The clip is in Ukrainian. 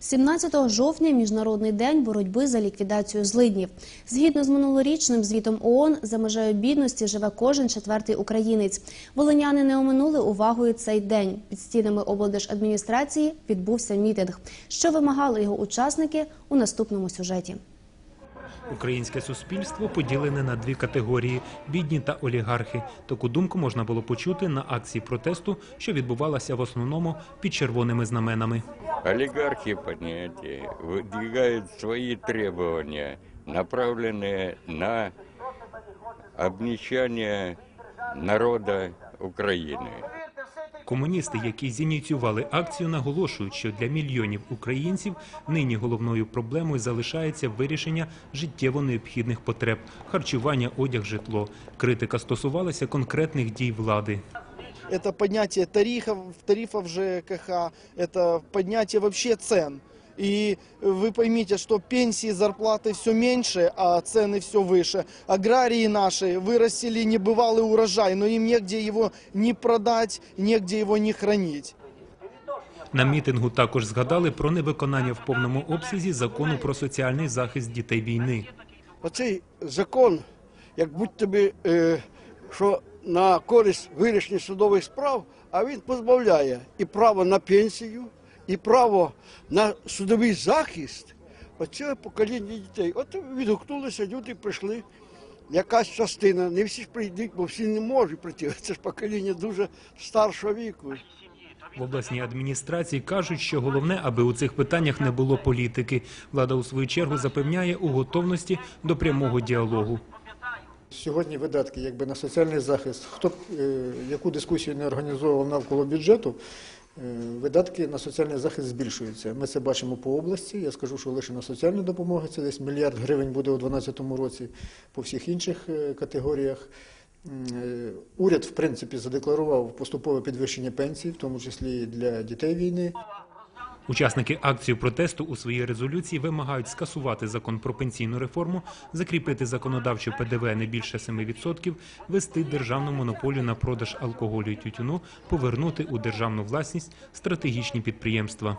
17 жовтня міжнародний день боротьби за ліквідацію злиднів. Згідно з минулорічним звітом ООН, за межею бідності живе кожен четвертий українець. Волиняни не оминули увагою цей день. Під стінами облдержадміністрації відбувся мітинг. Що вимагали його учасники у наступному сюжеті. Українське суспільство поділене на дві категорії бідні та олігархи. Таку думку можна було почути на акції протесту, що відбувалася в основному під червоними знаменами. Олигархи, понятия, выдвигают свои требования, направленные на обнищание народа Украины. Комуністи, які зініціювали акцію, наголошують, що для мільйонів українців нині головною проблемою залишається вирішення життєво необхідних потреб харчування, одяг, житло. Критика стосувалася конкретних дій влади. это поднятие тарифов, тарифов ЖКХ, это поднятие вообще цен. И вы поймите, что пенсии, зарплаты все меньше, а цены все выше. Аграрии наши вырастили небывалый урожай, но им негде его ни продать, негде его ни хранить. На мітингу також згадали про невиконання в повному обсязі закону про соціальний захист дітей війни. Оцей закон, як будь би, е, що на користь вирішення судових справ, а він позбавляє і право на пенсію, і право на судовий захист оцього покоління дітей. От відгукнулися, люди прийшли. Якась частина, не всі ж прийдуть, бо всі не можуть прийти. Це ж покоління дуже старшого віку. В обласній адміністрації кажуть, що головне, аби у цих питаннях не було політики. Влада у свою чергу запевняє у готовності до прямого діалогу. Сьогодні видатки якби на соціальний захист, хто б е, яку дискусію не організовував навколо бюджету, видатки на соціальний захист збільшуються. Ми це бачимо по області. Я скажу, що лише на соціальну допомогу це десь мільярд гривень буде у 2012 році. По всіх інших е, категоріях е, уряд, в принципі, задекларував поступове підвищення пенсій, в тому числі для дітей війни. Учасники акції протесту у своїй резолюції вимагають скасувати закон про пенсійну реформу, закріпити законодавчу ПДВ не більше 7%, вести державну монополію на продаж алкоголю і тютюну, повернути у державну власність стратегічні підприємства.